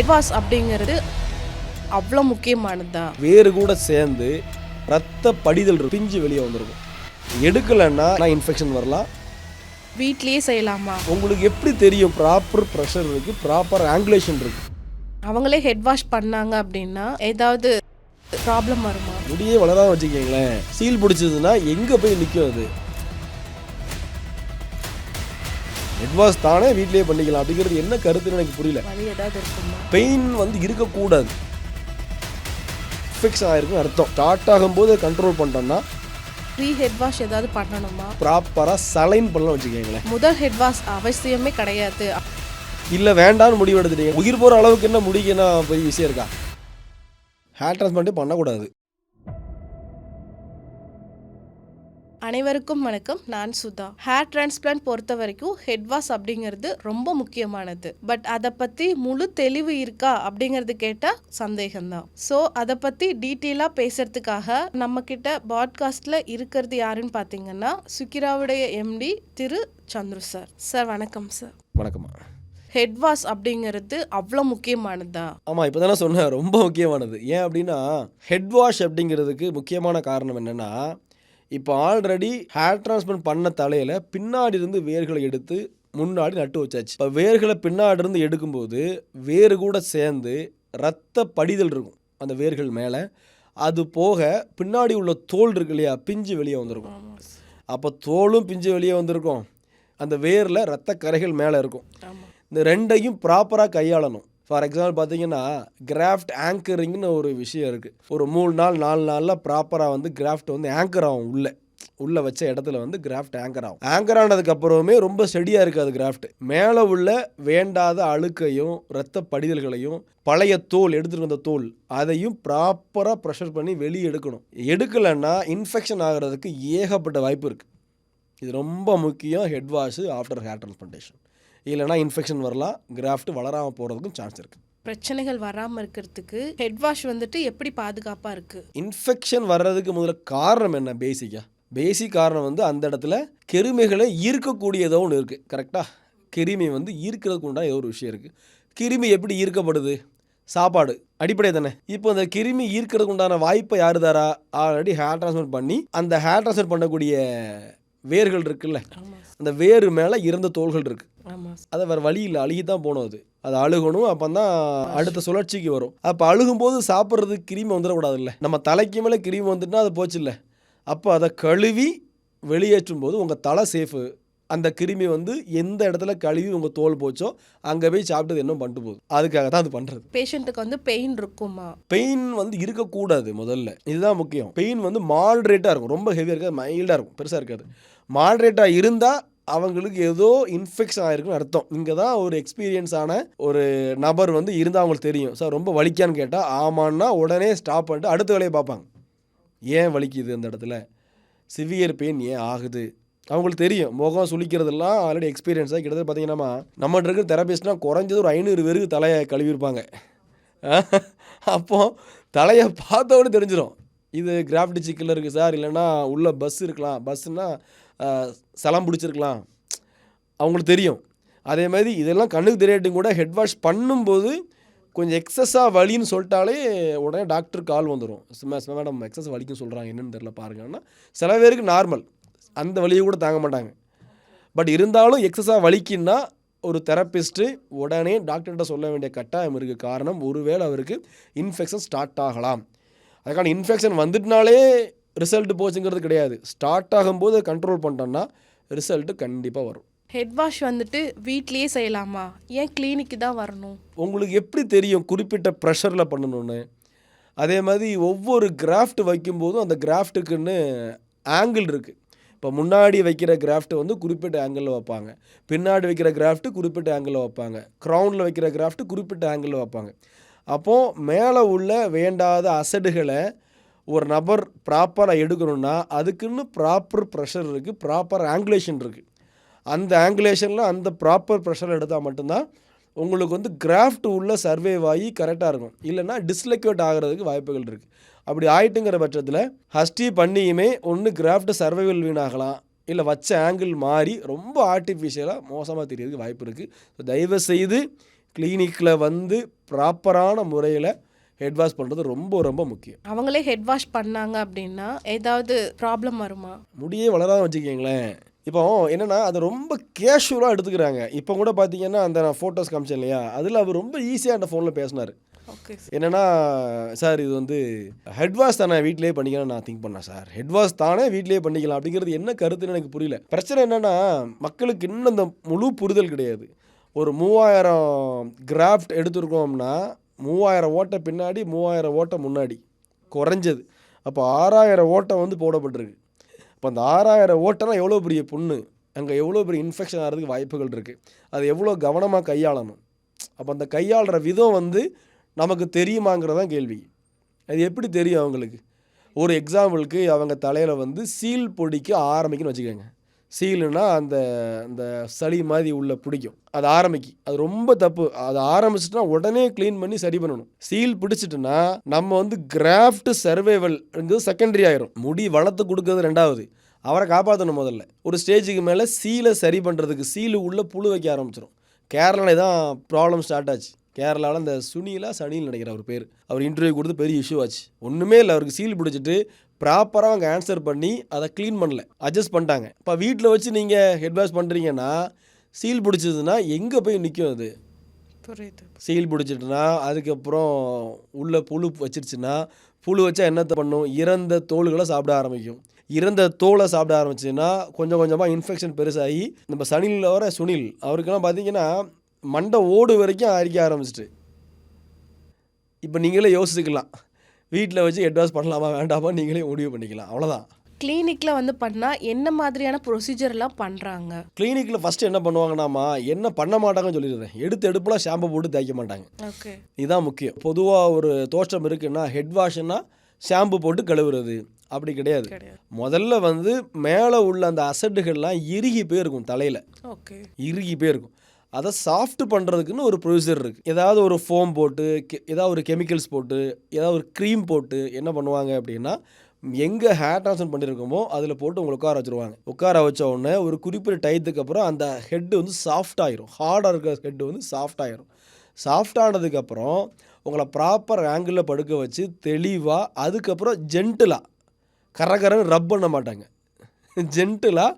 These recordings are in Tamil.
ஹெட் வாஷ் அப்படிங்கிறது அவ்வளோ முக்கியமானதா? வேறு கூட சேர்ந்து ரத்த படிதல். பிஞ்சு வெளியே வந்திருக்கும். எடுக்கலைன்னா இன்ஃபெக்ஷன் வரலாம். வீட்லயே செய்யலாமா? உங்களுக்கு எப்படி தெரியும்? ப்ராப்பர் ப்ரெஷர் இருக்குது ப்ராப்பர் ஆங்குலேஷன் இருக்குது அவங்களே ஹெட் வாஷ் பண்ணாங்க அப்படின்னா ஏதாவது ப்ராப்ளம் வருமா? முடியே வளராம வச்சுக்கோங்களேன். சீல் பிடிச்சதுன்னா எங்கே போய் நிற்கும் அது? ஹெட் வாஷ் தானே வீட்லயே பண்ணிக்கலாம் அப்படிங்கிறது என்ன கருத்துன்னு எனக்கு புரியல. பெயின் வந்து இருக்கக்கூடாது. ஃபிக்ஸ் ஆகிருக்குன்னு அர்த்தம். ஸ்டார்ட் ஆகும்போது கண்ட்ரோல் பண்ணிட்டோம்னா ப்ரீ ஹெட் வாஷ் ஏதாவது பண்ணணுமா? ப்ராப்பராக சலைன் பண்ணலாம் வச்சுக்கோங்களேன். முதல் ஹெட் வாஷ் அவசியமே கிடையாது. இல்லை வேண்டாம்னு முடிவு எடுத்துட்டீங்க. உயிர் போகிற அளவுக்கு என்ன முடிக்கன்னா பெரிய விஷயம் இருக்கா? ஹேர் டிரான்ஸ்பிளான்ட்டே பண்ணக்கூடாது. அனைவருக்கும் வணக்கம். நான் சுதா. ஹேர் டிரான்ஸ்பிளான்ட் பொறுத்த வரைக்கும் ஹெட் வாஷ் அப்படிங்கிறது ரொம்ப முக்கியமானது. பட் அதை பற்றி முழு தெளிவு இருக்கா அப்படிங்கிறது கேட்டால் சந்தேகம்தான். ஸோ அதை பற்றி டீட்டெயிலாக பேசுறதுக்காக நம்ம கிட்ட பாட்காஸ்டில் இருக்கிறது யாருன்னு பார்த்தீங்கன்னா சுக்கிராவுடைய எம்டி திரு சந்துரு சார். சார் வணக்கம் சார். வணக்கம்மா. ஹெட் வாஷ் அப்படிங்கிறது அவ்வளோ முக்கியமானதா? ஆமாம் இப்போ தானே சொன்னேன் ரொம்ப முக்கியமானது. ஏன் அப்படின்னா ஹெட் வாஷ் அப்படிங்கிறதுக்கு முக்கியமான காரணம் என்னென்னா இப்போ ஆல்ரெடி ஹேர் டிரான்ஸ்பிளான்ட் பண்ண தலையில் பின்னாடி இருந்து வேர்களை எடுத்து முன்னாடி நட்டு வச்சாச்சு. இப்போ வேர்களை பின்னாடி இருந்து எடுக்கும்போது வேறு கூட சேர்ந்து ரத்த படிதல் இருக்கும் அந்த வேர்கள் மேலே. அது போக பின்னாடி உள்ள தோல் இருக்கு இல்லையா பிஞ்சு வெளியே வந்திருக்கும். அப்போ தோலும் பிஞ்சு வெளியே வந்திருக்கும். அந்த வேரில் ரத்த கரைகள் மேலே இருக்கும். இந்த ரெண்டையும் ப்ராப்பராக கையாளணும். ஃபார் எக்ஸாம்பிள் பார்த்தீங்கன்னா கிராஃப்ட் ஆங்கரிங்னு ஒரு விஷயம் இருக்குது ஒரு மூணு நாள் நாலு நாளில் ப்ராப்பராக வந்து கிராஃப்ட் வந்து ஆங்கர் ஆகும் உள்ளே. உள்ளே வச்ச இடத்துல வந்து கிராஃப்ட் ஆங்கர் ஆகும். ஆங்கர் ஆனதுக்கு அப்புறமே ரொம்ப செடியாக இருக்காது கிராஃப்ட் மேலே உள்ள வேண்டாத அழுக்கையும் இரத்த படிதல்களையும் பழைய தோல் எடுத்துகிட்டு வந்த தோல் அதையும் ப்ராப்பராக ப்ரெஷர் பண்ணி வெளியே எடுக்கணும். எடுக்கலைன்னா இன்ஃபெக்ஷன் ஆகிறதுக்கு ஏகப்பட்ட வாய்ப்பு இருக்குது இது ரொம்ப முக்கியம் head wash after hair transplantation இல்லைனா இன்ஃபெக்ஷன் வரலாம் கிராஃப்ட் வளராமல் போகிறதுக்கும் சான்ஸ் இருக்குது பிரச்சனைகள் வராமல் இருக்கிறதுக்கு ஹெட் வாஷ் வந்துட்டு எப்படி பாதுகாப்பாக இருக்குது இன்ஃபெக்ஷன் வர்றதுக்கு முதல்ல காரணம் என்ன? பேசிக்காக பேசிக் காரணம் வந்து அந்த இடத்துல கிருமிகளை ஈர்க்கக்கூடிய ஏதோ ஒன்று இருக்குது கரெக்டாக கிருமி வந்து ஈர்க்கிறதுக்கு உண்டான ஏதோ ஒரு விஷயம் இருக்குது கிருமி எப்படி ஈர்க்கப்படுது? சாப்பாடு அடிப்படை தானே? இப்போ இந்த கிருமி ஈர்க்கிறதுக்கு உண்டான வாய்ப்பை யார் தரா? ஆல்ரெடி ஹேர் ட்ரான்ஸ்ஃபர் பண்ணி அந்த ஹேர் ட்ரான்ஸ்ஃபர் பண்ணக்கூடிய வேர்கள் இருக்குல்ல? அந்த வேறு மேலே இறந்த தோள்கள் இருக்குது அதை வேறு வழி இல்லை. அழுகி தான் போகணும் அது. அது அழுகணும் அப்போ தான் அடுத்த சுழற்சிக்கு வரும். அப்போ அழுகும்போது சாப்பிட்றதுக்கு கிருமி வந்துடக்கூடாதுல்ல. நம்ம தலைக்கு மேலே கிருமி வந்துட்டுனா அது போச்சு இல்லை அப்போ அதை கழுவி வெளியேற்றும் போது உங்கள் தலை சேஃபு அந்த கிருமி வந்து எந்த இடத்துல கழுவி உங்கள் தோல் போச்சோ அங்கே போய் சாப்பிட்டது என்ன பண்ணிட்டு போகுது. அதுக்காக தான் அது பண்ணுறது பேஷண்ட்டுக்கு வந்து பெயின் இருக்குமா? பெயின் வந்து இருக்கக்கூடாது முதல்ல. இதுதான் முக்கியம். பெயின் வந்து மாட்ரேட்டாக இருக்கும். ரொம்ப ஹெவியாக இருக்காது மைல்டாக இருக்கும். பெருசாக இருக்காது. மாட்ரேட்டாக இருந்தால் அவங்களுக்கு ஏதோ இன்ஃபெக்ஷன் ஆயிருக்குன்னு அர்த்தம். இங்கே தான் ஒரு எக்ஸ்பீரியன்ஸ் ஆன ஒரு நபர் வந்து இருந்தால் அவங்களுக்கு தெரியும். சார் ரொம்ப வலிக்கான்னு கேட்டால் ஆமான்னா உடனே ஸ்டாப் பண்ணிட்டு அடுத்த வேலையை பார்ப்பாங்க. ஏன் வலிக்குது அந்த இடத்துல? சிவியர் பெயின் ஏன் ஆகுது? அவங்களுக்கு தெரியும். முகம் சுளிக்கிறதெல்லாம் ஆல்ரெடி எக்ஸ்பீரியன்ஸாக கிட்டத்தட்ட பார்த்தீங்கன்னா நம்மகிட்ட இருக்கிற தெரபிஸ்ட்னால் குறைஞ்சது ஒரு ஐநூறு பேருக்கு தலையை கழுவிருப்பாங்க அப்போது தலையை பார்த்தோன்னு தெரிஞ்சிடும் இது கிராஃப்ட் சிக்கல் இருக்குது சார். இல்லைன்னா உள்ள பஸ் இருக்கலாம். பஸ்ஸுன்னா சலம் பிடிச்சிருக்கலாம். அவங்களுக்கு தெரியும். அதே மாதிரி இதெல்லாம் கண்ணுக்கு தெரியாட்டும் கூட ஹெட் வாஷ் பண்ணும்போது கொஞ்சம் எக்ஸஸாக வலின்னு சொல்லிட்டாலே உடனே டாக்டர் கால் வந்துடும் மேடம் எக்ஸஸ் வலிக்குன்னு சொல்கிறாங்க என்னென்னு தெரில பாருங்கன்னா சில பேருக்கு நார்மல் அந்த வலியை கூட தாங்க மாட்டாங்க. பட் இருந்தாலும் எக்ஸஸாக வலிக்குன்னா ஒரு தெரப்பிஸ்ட்டு உடனே டாக்டர்கிட்ட சொல்ல வேண்டிய கட்டாயம் இருக்குது காரணம் ஒருவேளை அவருக்கு இன்ஃபெக்ஷன் ஸ்டார்ட் ஆகலாம். அதுக்கான இன்ஃபெக்ஷன் வந்துட்டுனாலே ரிசல்ட் போச்சுங்கிறது கிடையாது. ஸ்டார்ட் ஆகும்போது கண்ட்ரோல் பண்ணிட்டோம்னா ரிசல்ட்டு கண்டிப்பாக வரும். ஹெட் வாஷ் வந்துட்டு வீட்லயே செய்யலாமா? ஏன் கிளினிக்கு தான் வரணும்? உங்களுக்கு எப்படி தெரியும் குறிப்பிட்ட ப்ரெஷரில் பண்ணணும்னு? அதே மாதிரி ஒவ்வொரு கிராஃப்ட் வைக்கும்போதும் அந்த கிராஃப்ட்டுக்குன்னு ஆங்கிள் இருக்குது இப்போ முன்னாடி வைக்கிற கிராஃப்ட் வந்து குறிப்பிட்ட ஆங்கிளில் வைப்பாங்க. பின்னாடி வைக்கிற கிராஃப்ட் குறிப்பிட்ட ஆங்கிளில் வைப்பாங்க. க்ரௌனில் வைக்கிற கிராஃப்ட் குறிப்பிட்ட ஆங்கிளில் வைப்பாங்க. அப்போது மேலே உள்ள வேண்டாத அசடுகளை ஒரு நபர் ப்ராப்பராக எடுக்கணும்னா அதுக்குன்னு ப்ராப்பர் ப்ரெஷர் இருக்குது ப்ராப்பர் ஆங்குலேஷன் இருக்குது அந்த ஆங்குலேஷனில் அந்த ப்ராப்பர் ப்ரெஷர் எடுத்தால் மட்டும்தான் உங்களுக்கு வந்து கிராஃப்ட் உள்ள சர்வேவ் ஆகி கரெக்டாக இருக்கும். இல்லைன்னா டிஸ்லொகேட் ஆகிறதுக்கு வாய்ப்புகள் இருக்குது அப்படி ஆயிட்டுங்கிற பட்சத்தில் ஹஸ்டி பண்ணியுமே ஒன்று கிராஃப்ட் சர்வைவல் வீணாகலாம். இல்லை வச்ச ஆங்கிள் மாறி ரொம்ப ஆர்டிஃபிஷியலாக மோசமாக தெரியறதுக்கு வாய்ப்பு இருக்குது ஸோ தயவு செய்து கிளினிக்கில் வந்து ப்ராப்பரான முறையில் ஹெட் வாஷ் பண்ணுறது ரொம்ப ரொம்ப முக்கியம். அவங்களே ஹெட் வாஷ் பண்ணாங்க அப்படின்னா ஏதாவது ப்ராப்ளம் வருமா? முடியே வளராத வச்சுக்கோங்களேன். இப்போ என்னென்னா அதை ரொம்ப கேஷுவலாக எடுத்துக்கிறாங்க. இப்போ கூட பார்த்தீங்கன்னா அந்த நான் ஃபோட்டோஸ் காமிச்சேன் இல்லையா? அதில் அவர் ரொம்ப ஈஸியாக அந்த ஃபோனில் பேசினார். என்னென்னா சார் இது வந்து ஹெட் வாஷ் தானே வீட்டிலேயே பண்ணிக்கலாம் நான் திங்க் பண்ணேன் சார் ஹெட் வாஷ் தானே வீட்டிலேயே பண்ணிக்கலாம். அப்படிங்கிறது என்ன கருத்துன்னு எனக்கு புரியல. பிரச்சனை என்னென்னா மக்களுக்கு இன்னும் அந்த முழு புரிதல் கிடையாது. ஒரு மூவாயிரம் கிராஃப்ட் எடுத்துருக்கோம்னா மூவாயிரம் ஓட்டை பின்னாடி மூவாயிரம் ஓட்டை முன்னாடி. குறைஞ்சது. அப்போ ஆறாயிரம் ஓட்டை வந்து போடப்பட்டிருக்கு. அப்போ அந்த ஆறாயிரம் ஓட்டைனா எவ்வளோ பெரிய புண்ணு? அங்கே எவ்வளோ பெரிய இன்ஃபெக்ஷன் ஆகிறதுக்கு வாய்ப்புகள் இருக்குது அது எவ்வளோ கவனமாக கையாளணும்? அப்போ அந்த கையாளுற விதம் வந்து நமக்கு தெரியுமாங்கிறதான் கேள்வி. அது எப்படி தெரியும் அவங்களுக்கு? ஒரு எக்ஸாம்பிளுக்கு அவங்க தலையில் வந்து சீல் பொடிக்க ஆரம்பிக்குன்னு வச்சுக்கோங்க. சீலுனா அந்த அந்த சளி மாதிரி உள்ள பிடிக்கும். அது ஆரம்பிக்கு. அது ரொம்ப தப்பு. அது ஆரம்பிச்சிட்டுனா உடனே க்ளீன் பண்ணி சரி பண்ணணும். சீல் பிடிச்சிட்டுனா நம்ம வந்து கிராஃப்ட் சர்வைவல்ங்கிறது செகண்டரி ஆயிரும். முடி வளர்த்து கொடுக்கறது ரெண்டாவது. அவரை காப்பாற்றணும் முதல்ல. ஒரு ஸ்டேஜுக்கு மேலே சீலை சரி பண்ணுறதுக்கு சீலு உள்ள புழு வைக்க ஆரம்பிச்சிடும் கேரளாவில் தான் ப்ராப்ளம் ஸ்டார்ட் ஆச்சு. கேரளாவில் இந்த சுனிலா சனியில் நினைக்கிற அவர் பேர். அவர் இன்டர்வியூ கொடுத்து பெரிய இஷ்யூ ஆச்சு. ஒன்றுமே இல்லை. அவருக்கு சீல் பிடிச்சிட்டு ப்ராப்பராக அவங்க ஆன்சர் பண்ணி அதை க்ளீன் பண்ணல. அட்ஜஸ்ட் பண்ணிட்டாங்க. இப்போ வீட்டில் வச்சு நீங்கள் ஹெட் வாஷ் பண்ணுறீங்கன்னா சீல் பிடிச்சதுன்னா எங்கே போய் நிற்கும் அது? புரியுது. சீல் பிடிச்சிட்டுனா அதுக்கப்புறம் உள்ள புழு வச்சிருச்சுன்னா புழு வச்சா என்னத்தை பண்ணும்? இறந்த தோல்களை சாப்பிட ஆரம்பிக்கும். இறந்த தோலை சாப்பிட ஆரம்பிச்சுன்னா கொஞ்சம் கொஞ்சமாக இன்ஃபெக்ஷன் பெருசாகி நம்ம சனியில் வர சுனில் அவருக்கெல்லாம் பார்த்தீங்கன்னா மண்டை ஓடு வரைக்கும் அரிக்க ஆரம்பிச்சிட்டு. இப்போ நீங்களே யோசிச்சுக்கலாம். வீட்டில் வச்சு ஹெட் வாஷ் பண்ணலாமா வேண்டாமா நீங்களே முடிவு பண்ணிக்கலாம். அவ்வளோதான் கிளினிக்ல வந்து பண்ணா என்ன மாதிரியான ப்ரொசீஜர்லாம் பண்றாங்க? கிளினிக்கில் ஃபஸ்ட்டு என்ன பண்ணுவாங்கன்னாமா என்ன பண்ண மாட்டாங்கன்னு சொல்லிடுறேன். எடுத்து எடுப்புலாம் ஷாம்பு போட்டு தேய்க்க மாட்டாங்க. ஓகே இதுதான் முக்கியம். பொதுவாக ஒரு தோற்றம் இருக்குன்னா ஹெட் வாஷ்னா ஷாம்பு போட்டு கழுவுறது. அப்படி கிடையாது. கிடையாது. முதல்ல வந்து மேலே உள்ள அந்த அசட்டுகள்லாம் இறுகி போயிருக்கும் தலையில். ஓகே இறுகி போயிருக்கும். அதை சாஃப்ட் பண்ணுறதுக்குன்னு ஒரு ப்ரொசீஜர் இருக்குது ஏதாவது ஒரு ஃபோம் போட்டு கெ- ஏதாவது ஒரு கெமிக்கல்ஸ் போட்டு ஏதாவது ஒரு க்ரீம் போட்டு என்ன பண்ணுவாங்க அப்படின்னா எங்கே ஹேர் ட்ரான்ஸ்ஃபர் பண்ணியிருக்கோமோ அதில் போட்டு உங்களை உட்கார வச்சுருவாங்க. உட்கார வச்ச உடனே ஒரு குறிப்பிட்ட டயத்துக்கு அப்புறம் அந்த ஹெட்டு வந்து சாஃப்ட் ஆயிரும். ஹார்டாக இருக்கிற ஹெட்டு வந்து சாஃப்ட் ஆயிரும். சாஃப்ட் ஆனதுக்கப்புறம் உங்களை ப்ராப்பர் ஆங்கிளில் படுக்க வச்சு தெளிவாக அதுக்கப்புறம் ஜென்டிலாக கரகரன்னு ரப் பண்ண மாட்டாங்க. ஜென்டிலாக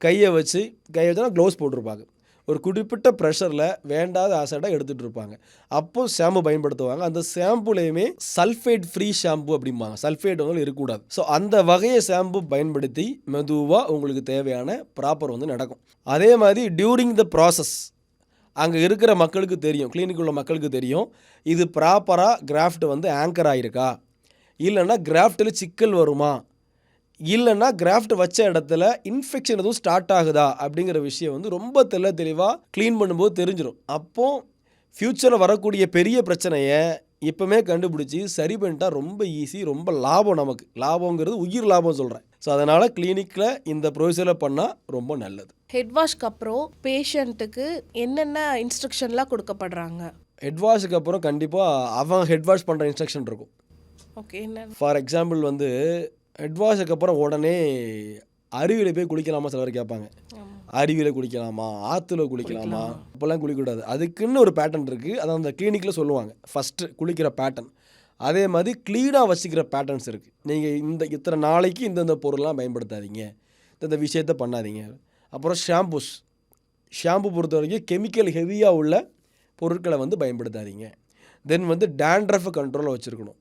கையை வச்சு கையை வச்சுனா க்ளவுஸ் போட்டிருப்பாங்க. ஒரு குறிப்பிட்ட ப்ரெஷரில் வேண்டாத ஆசைடாக எடுத்துகிட்டு இருப்பாங்க. அப்போ ஷாம்பு பயன்படுத்துவாங்க. அந்த ஷாம்புலேயுமே சல்ஃபேட் ஃப்ரீ ஷாம்பு அப்படிம்பாங்க. சல்ஃபேட் வந்து இருக்கக்கூடாது. ஸோ அந்த வகையை ஷாம்பு பயன்படுத்தி மெதுவாக உங்களுக்கு தேவையான ப்ராப்பர் வந்து நடக்கும். அதே மாதிரி டியூரிங் த ப்ராசஸ் அங்கே இருக்கிற மக்களுக்கு தெரியும். கிளினிக் உள்ள மக்களுக்கு தெரியும். இது ப்ராப்பராக கிராஃப்ட் வந்து ஆங்கர் ஆகிருக்கா இல்லைன்னா கிராஃப்டில் சிக்கல் வருமா? இல்லைன்னா கிராஃப்ட் வச்ச இடத்துல இன்ஃபெக்ஷன் எதுவும் ஸ்டார்ட் ஆகுதா அப்படிங்கிற விஷயம் வந்து ரொம்ப தெள்ள தெளிவாக க்ளீன் பண்ணும்போது தெரிஞ்சிடும் அப்போ ஃப்யூச்சரில் வரக்கூடிய பெரிய பிரச்சனையை இப்போமே கண்டுபிடிச்சி சரி பண்ணிட்டா ரொம்ப ஈஸி ரொம்ப லாபம் நமக்கு. லாபங்கிறது உயிர் லாபம் சொல்கிறேன் ஸோ அதனால் கிளினிக்கில் இந்த ப்ரொசீஜரை பண்ணால் ரொம்ப நல்லது. ஹெட் வாஷ்க்கு அப்புறம் பேஷண்ட்டுக்கு என்னென்ன இன்ஸ்ட்ரக்ஷன்லாம் கொடுக்கப்படுறாங்க? ஹெட் வாஷுக்கு அப்புறம் கண்டிப்பாக அவன் ஹெட் வாஷ் பண்ணுற இன்ஸ்ட்ரக்ஷன் இருக்கும். ஓகே என்ன? ஃபார் எக்ஸாம்பிள் வந்து ஹெட் வாஷுக்கு அப்புறம் உடனே அருவியில் போய் குளிக்கலாமா சிலர் கேட்பாங்க. அருவியில் குளிக்கலாமா? ஆற்றுல குளிக்கலாமா? இப்போல்லாம் குளிக்கக்கூடாது. அதுக்குன்னு ஒரு பேட்டர்ன் இருக்குது அதை அந்த கிளினிக்கில் சொல்லுவாங்க. ஃபஸ்ட்டு குளிக்கிற பேட்டர்ன் அதே மாதிரி க்ளீனாக வச்சுக்கிற பேட்டர்ன்ஸ் இருக்குது நீங்கள் இந்த இத்தனை நாளைக்கு இந்தந்த பொருள்லாம் பயன்படுத்தாதீங்க. இந்த விஷயத்த பண்ணாதீங்க. அப்புறம் ஷாம்பூஸ் ஷாம்பு பொறுத்த வரைக்கும் கெமிக்கல் ஹெவியாக உள்ள பொருட்களை வந்து பயன்படுத்தாதீங்க. தென் வந்து டேண்ட்ரஃபை கண்ட்ரோலில் வச்சுருக்கணும்.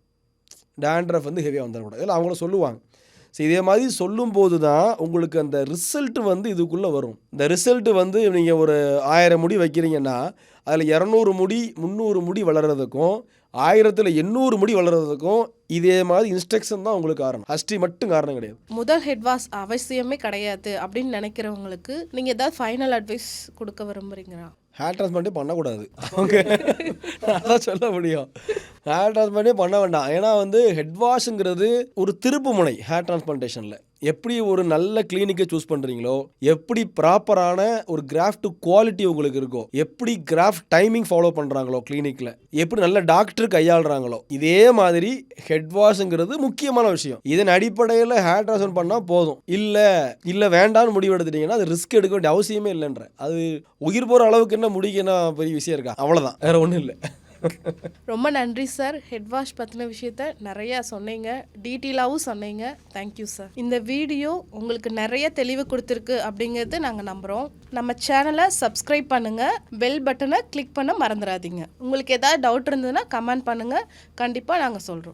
டேண்ட்ரஃப் வந்து ஹெவியாக வந்துடக்கூடாது இதெல்லாம் அவங்கள சொல்லுவாங்க. ஸோ இதே மாதிரி சொல்லும்போது தான் உங்களுக்கு அந்த ரிசல்ட் வந்து இதுக்குள்ளே வரும். இந்த ரிசல்ட் வந்து நீங்கள் ஒரு ஆயிரம் முடி வைக்கிறீங்கன்னா அதில் இரநூறு முடி முந்நூறு முடி வளர்கிறதுக்கும் ஆயிரத்தில் எண்ணூறு முடி வளர்கிறதுக்கும் இதே மாதிரி இன்ஸ்ட்ரக்ஷன் தான் உங்களுக்கு காரணம். ஹஸ்டி மட்டும் காரணம் கிடையாது. முதல் ஹெட் வாஷ் அவசியமே கிடையாது அப்படின்னு நினைக்கிறவங்களுக்கு நீங்க ஏதாவது ஃபைனல் அட்வைஸ் கொடுக்க விரும்புறீங்களா? ஹேர் டிரான்ஸ்பிளான்ட்டே பண்ணக்கூடாது. அவங்க அதான் சொல்ல முடியும். ஹேர் டிரான்ஸ்பிளான்டே பண்ண வேண்டாம். ஏன்னா வந்து ஹெட் வாஷுங்கிறது ஒரு திருப்பு முனை ஹேர் டிரான்ஸ்பிளான்டேஷனில் எப்படி ஒரு நல்ல கிளினிக்கை சூஸ் பண்ணுறீங்களோ எப்படி ப்ராப்பரான ஒரு கிராஃப்ட் குவாலிட்டி உங்களுக்கு இருக்கோ எப்படி கிராஃப்ட் டைமிங் ஃபாலோ பண்ணுறாங்களோ கிளினிக்கில் எப்படி நல்ல டாக்டர் கையாளுறாங்களோ இதே மாதிரி ஹெட் வாஷுங்கிறது முக்கியமான விஷயம். இதன் அடிப்படையில் ஹேர் டிரான்ஸ்ஃபர் பண்ணால் போதும். இல்லை இல்லை வேண்டாம்னு முடிவு எடுத்துட்டீங்கன்னா அது ரிஸ்க் எடுக்க வேண்டிய அவசியமே இல்லைன்ற. அது உயிர் போகிற அளவுக்கு என்ன முடிக்கன்னா பெரிய விஷயம் இருக்கா? அவ்வளோதான் வேறு ஒன்றும் இல்லை. ரொம்ப நன்றி சார் ஹெட் வாஷ் பற்றின விஷயத்த நிறையா சொன்னீங்க. டீட்டெயிலாகவும் சொன்னீங்க. தேங்க்யூ சார் இந்த வீடியோ உங்களுக்கு நிறைய தெளிவு கொடுத்துருக்கு அப்படிங்கிறது நாங்கள் நம்புகிறோம் நம்ம சேனலை சப்ஸ்கிரைப் பண்ணுங்கள் பெல் பட்டனை கிளிக் பண்ண மறந்துடாதீங்க உங்களுக்கு ஏதாவது டவுட் இருந்ததுன்னா கமெண்ட் பண்ணுங்கள் கண்டிப்பாக நாங்கள் சொல்கிறோம்